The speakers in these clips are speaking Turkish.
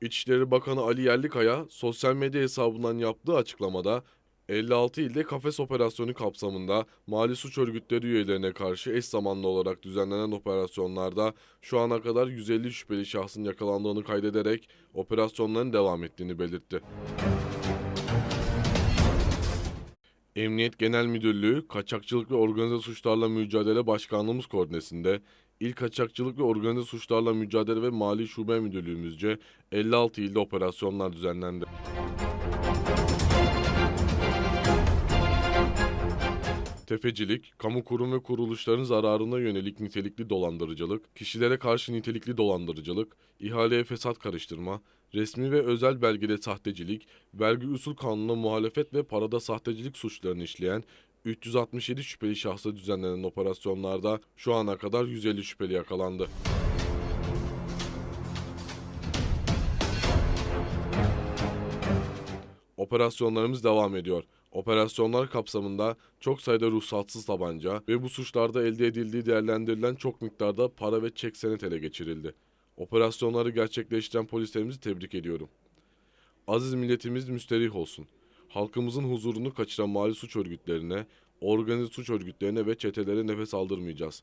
İçişleri Bakanı Ali Yerlikaya sosyal medya hesabından yaptığı açıklamada 56 ilde kafes operasyonu kapsamında mali suç örgütleri üyelerine karşı eş zamanlı olarak düzenlenen operasyonlarda şu ana kadar 150 şüpheli şahsın yakalandığını kaydederek operasyonların devam ettiğini belirtti. Emniyet Genel Müdürlüğü, Kaçakçılık ve Organize Suçlarla Mücadele Başkanlığımız koordinesinde İl Kaçakçılık ve Organize Suçlarla Mücadele ve Mali Şube Müdürlüğümüzce 56 ilde operasyonlar düzenlendi. Tefecilik, kamu kurum ve kuruluşların zararına yönelik nitelikli dolandırıcılık, kişilere karşı nitelikli dolandırıcılık, ihaleye fesat karıştırma, resmi ve özel belgede sahtecilik, vergi usul kanununa muhalefet ve parada sahtecilik suçlarını işleyen 367 şüpheli şahsa düzenlenen operasyonlarda şu ana kadar 150 şüpheli yakalandı. Operasyonlarımız devam ediyor. Operasyonlar kapsamında çok sayıda ruhsatsız tabanca ve bu suçlarda elde edildiği değerlendirilen çok miktarda para ve çek senet ele geçirildi. Operasyonları gerçekleştiren polislerimizi tebrik ediyorum. Aziz milletimiz müsterih olsun. Halkımızın huzurunu kaçıran mali suç örgütlerine, organize suç örgütlerine ve çetelere nefes aldırmayacağız.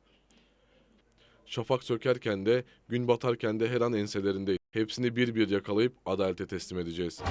Şafak sökerken de, gün batarken de her an enselerindeyiz. Hepsini bir bir yakalayıp adalete teslim edeceğiz.